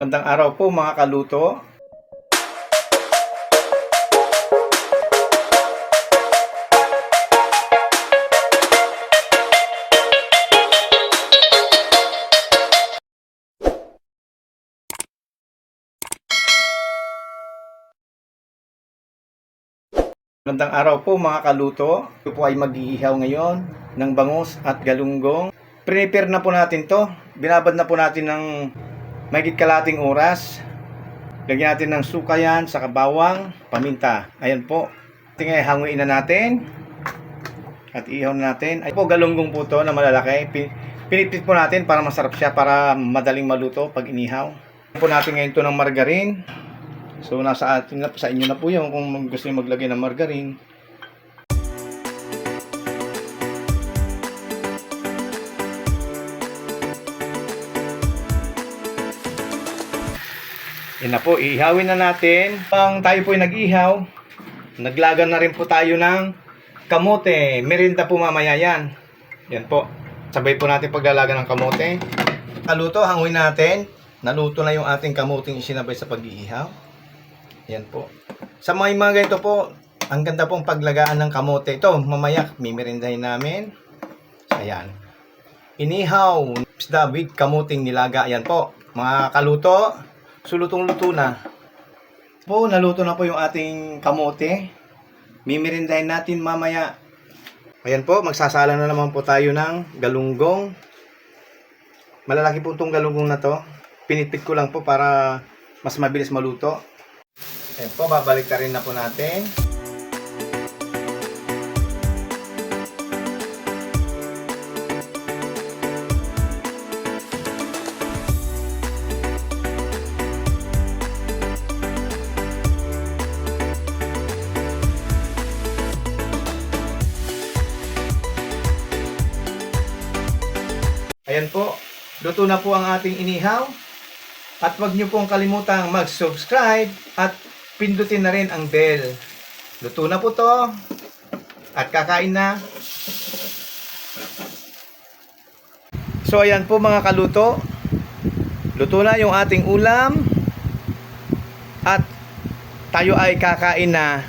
Magandang araw po mga kaluto. Magandang araw po mga kaluto. Ito po ay mag-iihaw ngayon ng bangus at galunggong. Prepare na po natin to. Binabad na po natin ng Mahigit kalating oras. Lagyan natin ng suka yan, saka bawang, paminta. Ayan po. Tingnan, hanguin na natin. At ihaw na natin. Ay po, galunggong po to na malalaki. Pin- Pinipit po natin para masarap siya, para madaling maluto pag inihaw. Lagyan po natin ngayon to ng margarine. So, nasa atin na, sa inyo na po yun kung gusto nyo maglagay ng margarine. Yan na po, ihawin na natin. Pang tayo po ay nag-ihaw, naglagan na rin po tayo ng kamote. Merinda po mamaya yan. Yan po. Sabay po natin paglalaga ng kamote. Kaluto, hanguin natin. Naluto na yung ating kamuting isinabay sa pag-iihaw. Yan po. Sa mga mga ganito po, ang ganda pong paglagaan ng kamote. Ito, mamaya, mimirindahin namin. Ayan. Inihaw, isda with kamuting nilaga. Ayan po. Mga kaluto, sulutong-luto na. Po, naluto na po yung ating kamote. Mimirindahin natin mamaya. Ayan po, magsasala na naman po tayo ng galunggong. Malalaki po itong galunggong na to. Pinitpit ko lang po para mas mabilis maluto. Ayan po, babalik rin na po natin. Ayan po, luto na po ang ating inihaw. At huwag niyo pong kalimutang mag-subscribe at pindutin na rin ang bell. Luto na po to. At kakain na. So ayan po mga kaluto. Luto na yung ating ulam. At tayo ay kakain na